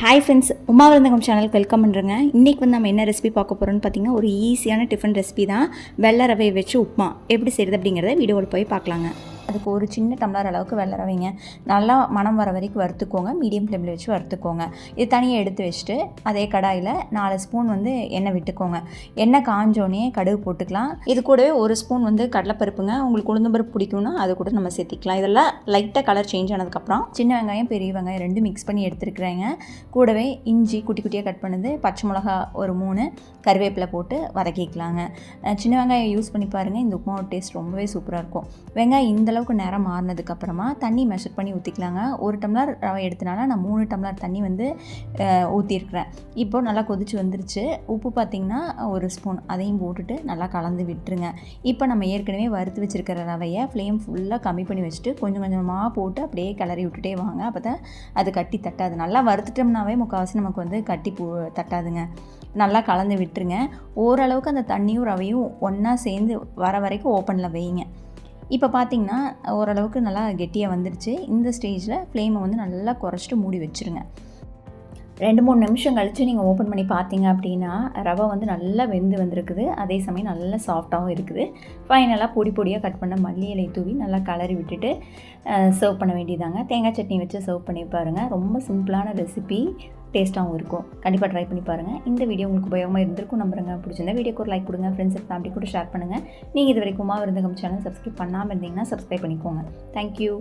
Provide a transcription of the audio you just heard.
Hi friends Uma விருந்தகம் சேனலுக்கு welcome பண்ணுறேங்க இன்றைக்கி வந்து நம்ம என்ன ரெசிபி பார்க்க போகிறோம்னு பார்த்தீங்கன்னா ஒரு ஈஸியான டிஃபன் ரெசிபி தான். வெள்ளை ரவையை வச்சு உப்புமா. எப்படி செய்கிறது அப்படிங்கிறத வீடியோவில் போய் பார்க்கலாங்க. அதுக்கு ஒரு சின்ன டம்ளர் அளவுக்கு வெள்ளை நல்லா மனம் வர வரைக்கும் வறுத்துக்கோங்க. மீடியம் ஃப்ளேமில் வச்சு வறுத்துக்கோங்க. இது தனியாக எடுத்து வச்சுட்டு அதே கடாயில் நாலு ஸ்பூன் வந்து எண்ணெய் விட்டுக்கோங்க. எண்ணெய் காஞ்சோடனே கடுகு போட்டுக்கலாம். இது கூடவே ஒரு ஸ்பூன் வந்து கடலைப்பருப்புங்க. உங்களுக்கு உளுந்தம்பருப்பு பிடிக்கும்னா அது கூட நம்ம சேர்த்திக்கலாம். இதெல்லாம் லைட்டாக கலர் சேஞ்ச் ஆனதுக்கப்புறம் சின்ன வெங்காயம் பெரிய வெங்காயம் ரெண்டும் மிக்ஸ் பண்ணி எடுத்துருக்குறேங்க. கூடவே இஞ்சி குட்டி குட்டியாக கட் பண்ணுது பச்சை மிளகா ஒரு மூணு கருவேப்பிலை போட்டு வதக்கிக்கலாங்க. சின்ன வெங்காயம் யூஸ் பண்ணி பாருங்கள் இந்த உப்புமாவோட டேஸ்ட் ரொம்பவே சூப்பராக இருக்கும். வெங்காயம் இந்த அளவுக்கு நேரம் மாறினதுக்கப்புறமா தண்ணி மெஷர் பண்ணி ஊற்றிக்கலாங்க ஒரு டம்ளர் ரவை எடுத்தனால நான் மூணு டம்ளர் தண்ணி வந்து ஊற்றிருக்கிறேன் இப்போ நல்லா கொதிச்சு வந்துருச்சு. உப்பு பார்த்திங்கன்னா ஒரு ஸ்பூன் அதையும் போட்டுட்டு நல்லா கலந்து விட்டுருங்க. இப்போ நம்ம ஏற்கனவே வறுத்து வச்சுருக்கிற ரவையை ஃப்ளேம் ஃபுல்லாக கம்மி பண்ணி வச்சுட்டு கொஞ்சம் கொஞ்சமாக போட்டு அப்படியே கிளறி விட்டுட்டே வாங்க. அப்போ தான் அது கட்டி தட்டாது. நல்லா வறுத்துட்டோம்னாவே முக்கால்வாசி நமக்கு வந்து கட்டி பூ தட்டாதுங்க. நல்லா கலந்து விட்டுருங்க. ஓரளவுக்கு அந்த தண்ணியும் ரவையும் ஒன்றா சேர்ந்து வர வரைக்கும் ஓப்பனில் வைங்க. இப்போ பார்த்தீங்கன்னா ஓரளவுக்கு நல்லா கெட்டியாக வந்துருச்சு. இந்த ஸ்டேஜில் ஃப்ளேமை வந்து நல்லா குறைச்சிட்டு மூடி வச்சுருங்க. ரெண்டு மூணு நிமிஷம் கழித்து நீங்கள் ஓப்பன் பண்ணி பார்த்தீங்க அப்படின்னா ரவை வந்து நல்லா வெந்து வந்திருக்குது. அதே சமயம் நல்லா சாஃப்டாகவும் இருக்குது. ஃபைனலாக பொடி பொடியாக கட் பண்ண மல்லி இலை தூவி நல்லா கலரி விட்டுட்டு சர்வ் பண்ண வேண்டியதாங்க தேங்காய் சட்னி வச்சு சர்வ் பண்ணி பாருங்கள் ரொம்ப சிம்பிளான ரெசிபி டேஸ்ட்டாகவும் இருக்கும். கண்டிப்பாக ட்ரை பண்ணி பாருங்கள் இந்த வீடியோ உங்களுக்கு உபயோகமாக இருந்திருக்கும் நம்புறேங்க. பிடிச்சிருந்தா வீடியோக்கு ஒரு லைக் கொடுங்க. ஃப்ரெண்ட்ஸ் ஃபேமிலி கூட ஷேர் பண்ணுங்கள் நீங்கள் இது வரைக்கும் உமா விருந்தகம் சேனல் சப்ஸ்கிரைப் பண்ணாமல் இருந்தீங்கன்னா சப்ஸ்கிரைப் பண்ணிக்கோங்க. தேங்க்யூ